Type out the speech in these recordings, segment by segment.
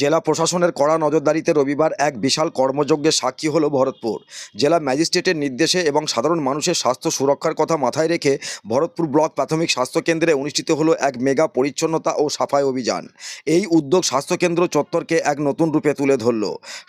জেলা প্রশাসনের কড়া নজরদারিতে রবিবার এক বিশাল কর্মযজ্ঞের সাক্ষী হল ভরতপুর। জেলা ম্যাজিস্ট্রেটের নির্দেশে এবং সাধারণ মানুষের স্বাস্থ্য সুরক্ষার কথা মাথায় রেখে ভরতপুর ব্লক প্রাথমিক স্বাস্থ্যকেন্দ্রে অনুষ্ঠিত হলো এক মেগা পরিচ্ছন্নতা ও সাফাই অভিযান। এই উদ্যোগ স্বাস্থ্যকেন্দ্র চত্বরকে এক নতুন রূপে তুলে ধরল।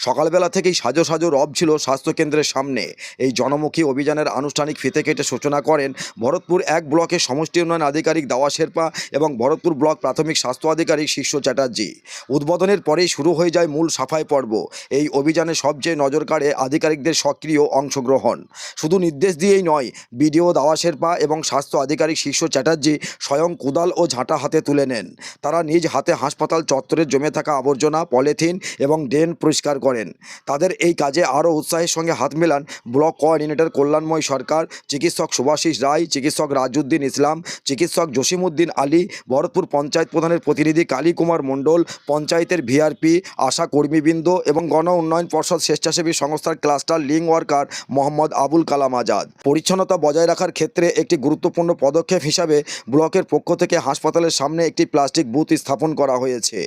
সকালবেলা থেকেই সাজো সাজো রব ছিল স্বাস্থ্যকেন্দ্রের সামনে। এই জনমুখী অভিযানের আনুষ্ঠানিক ফিতে কেটে সূচনা করেন ভরতপুর এক ব্লকের সমষ্টি উন্নয়ন আধিকারিক দাওয়া শেরপা এবং ভরতপুর ব্লক প্রাথমিক স্বাস্থ্য আধিকারিক শীর্ষ চ্যাটার্জি। উদ্বোধনের পরেই শুরু হয়ে যায় মূল সাফাই পর্ব। এই অভিযানে সবচেয়ে নজর কাড়ে আধিকারিকদের সক্রিয় অংশগ্রহণ। শুধু নির্দেশ দিয়েই নয়, বিডিও দাওয়া শেরপা এবং স্বাস্থ্য আধিকারিক শীর্ষ চ্যাটার্জি স্বয়ং কুদাল ও ঝাঁটা হাতে তুলে নেন। তারা নিজ হাতে হাসপাতাল চত্বরে জমে থাকা আবর্জনা, পলিথিন এবং ড্রেন পরিষ্কার করেন। তাদের এই কাজে আরও উৎসাহের সঙ্গে হাত মেলান ব্লক কোঅর্ডিনেটর কল্যাণময় সরকার, চিকিৎসক সুভাষিস রায়, চিকিৎসক রাজউদ্দিন ইসলাম, চিকিৎসক জসিমউদ্দিন আলী, ভরতপুর পঞ্চায়েত প্রধানের প্রতিনিধি কালী কুমার মণ্ডল, পঞ্চায়েতের ভিআরপি আশা কর্মীবৃন্দ এবং গণ উন্নয়ন পর্ষদ স্বেচ্ছাসেবী সংস্থার cluster link worker Mohammad Abul Kalam Azad. পরিচ্ছন্নতা বজায় রাখার ক্ষেত্রে একটি গুরুত্বপূর্ণ পদক্ষেপ হিসাবে ব্লকের পক্ষ থেকে হাসপাতালের সামনে একটি প্লাস্টিক বুথ স্থাপন করা হয়েছে।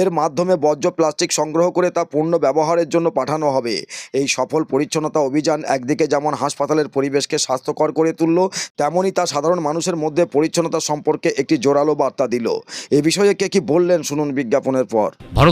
এর মাধ্যমে বর্জ্য প্লাস্টিক সংগ্রহ করে তা পূর্ণ ব্যবহারের জন্য পাঠানো হবে। এই সফল পরিচ্ছন্নতা অভিযান একদিকে যেমন হাসপাতালের পরিবেশকে স্বাস্থ্যকর করে তুলল তেমনই তা সাধারণ মানুষের মধ্যে পরিচ্ছন্নতা সম্পর্কে একটি জোরালো বার্তা দিল। এ বিষয়ে কে কি বললেন, শুনুন বিজ্ঞাপনের পর।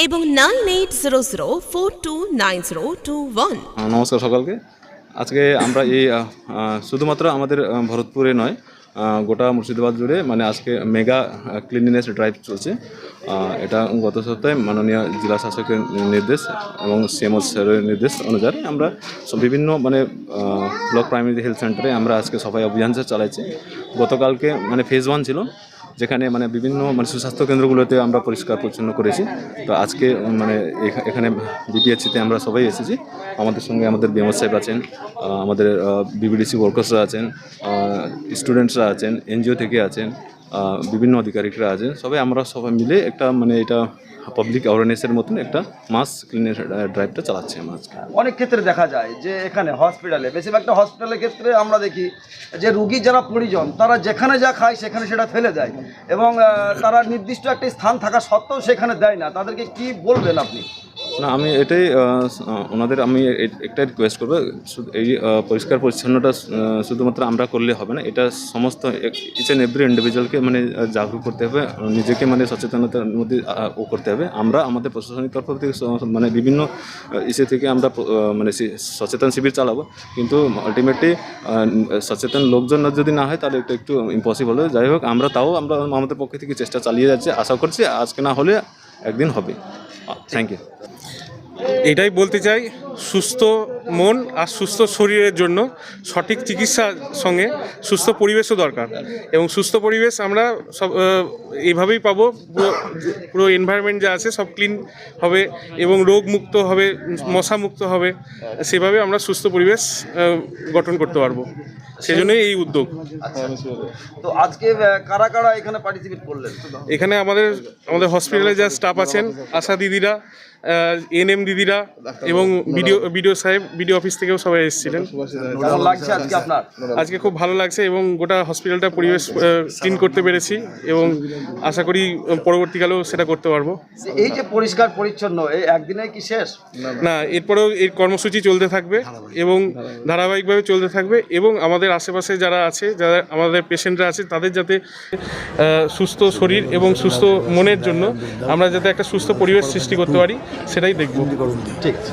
এবং nine eight zero zero four two nine zero two one. নমস্কার সকলকে। আজকে আমরা এই শুধুমাত্র আমাদের ভরতপুরে নয় গোটা মুর্শিদাবাদ জুড়ে মানে আজকে মেগা ক্লিনলিনেস ড্রাইভ চলছে। এটা গত সপ্তাহে মাননীয় জেলা শাসকের নির্দেশ এবং সিএমও স্যারের নির্দেশ অনুযায়ী আমরা বিভিন্ন মানে ব্লক প্রাইমারি হেলথ সেন্টারে আমরা আজকে সবাই অভিযান চালাইছি। গতকালকে মানে ফেজ ওয়ান ছিল। যেখানে মানে বিভিন্ন মানে সুস্বাস্থ্য কেন্দ্রগুলোতে আমরা পরিষ্কার পরিচ্ছন্ন করেছি। তো আজকে মানে এখা- এখানে বিপিএসসিতে আমরা সবাই এসেছি। আমাদের সঙ্গে আমাদের বিএমএস সাহেব আছেন আমাদের বিবিডিসি ওয়ার্কার্সরা আছেন স্টুডেন্টসরা আছেন, এনজিও থেকে আছেন বিভিন্ন আধিকারিকরা আছেন সবাই আমরা সবাই মিলে একটা মানে এটা পাবলিক অ্যাওয়ারনেসের মতন একটা মাস ক্লিনের ড্রাইভটা চালাচ্ছে আমরা অনেক ক্ষেত্রে দেখা যায় যে এখানে হসপিটালে বেশিরভাগটা হসপিটালের ক্ষেত্রে আমরা দেখি যে রুগী যারা পরিজন, তারা যেখানে যা খায় সেখানে সেটা ফেলে দেয় এবং তারা নির্দিষ্ট একটা স্থান থাকা সত্ত্বেও সেখানে দেয় না। তাদেরকে কি বলবেন আপনি? না আমি এটাই ওনাদের আমি একটা রিকোয়েস্ট করব এই পরিষ্কার পরিচ্ছন্নতা আহ, শুধুমাত্র আমরা করলে হবে না এটা সমস্ত ইচ অ্যান্ড এভরি ইন্ডিভিজুয়ালকে মানে জাগরুক করতে হবে নিজেকে মানে সচেতনতার মধ্যে ও করতে হবে। আমরা আমাদের প্রশাসনিক তরফ থেকে মানে বিভিন্ন ইসে থেকে আমরা মানে সচেতন শিবির চালাবো কিন্তু আলটিমেটলি সচেতন লোকজন যদি না হয় তাহলে এটা একটু ইম্পসিবল হয়। যাই হোক আমরা তাও আমরা আমাদের পক্ষ থেকে চেষ্টা চালিয়ে যাচ্ছি আশা করছি আজকে না হলে একদিন হবে। থ্যাংক ইউ এটাই বলতে চাই সুস্থ মন আর সুস্থ শরীরের জন্য সঠিক চিকিৎসার সঙ্গে সুস্থ পরিবেশও দরকার। এবং সুস্থ পরিবেশ আমরা সব এইভাবেই পাবো। পুরো পুরো এনভায়রনমেন্ট যা আছে সব ক্লিন হবে এবং রোগ মুক্ত হবে মশা মুক্ত হবে। সেভাবে আমরা সুস্থ পরিবেশ গঠন করতে পারব। সেজন্যই এই উদ্যোগ। তো আজকে কারা কারা এখানে পার্টিসিপেট করলেন? এখানে আমাদের আমাদের হসপিটালে যা স্টাফ আছেন আশা দিদিরা এনএম দিদিরা এবং বিডিও বিডিও সাহেব বিডিও অফিস থেকেও সবাই এসেছিলেন। লাগছে আজকে খুব ভালো লাগছে এবং গোটা হসপিটালটা পরিবেশ ক্লিন করতে পেরেছি এবং আশা করি পরবর্তীকালেও সেটা করতে পারব। এই যে পরিষ্কার পরিচ্ছন্ন এই একদিনে কি শেষ? না এরপরেও এই কর্মসূচি চলতে থাকবে এবং ধারাবাহিকভাবে চলতে থাকবে এবং আমাদের আশেপাশে যারা আছে যারা আমাদের পেশেন্টরা আছে তাদের যাতে সুস্থ শরীর এবং সুস্থ মনের জন্য আমরা যাতে একটা সুস্থ পরিবেশ সৃষ্টি করতে পারি সেটাই দেখব। ঠিক আছে।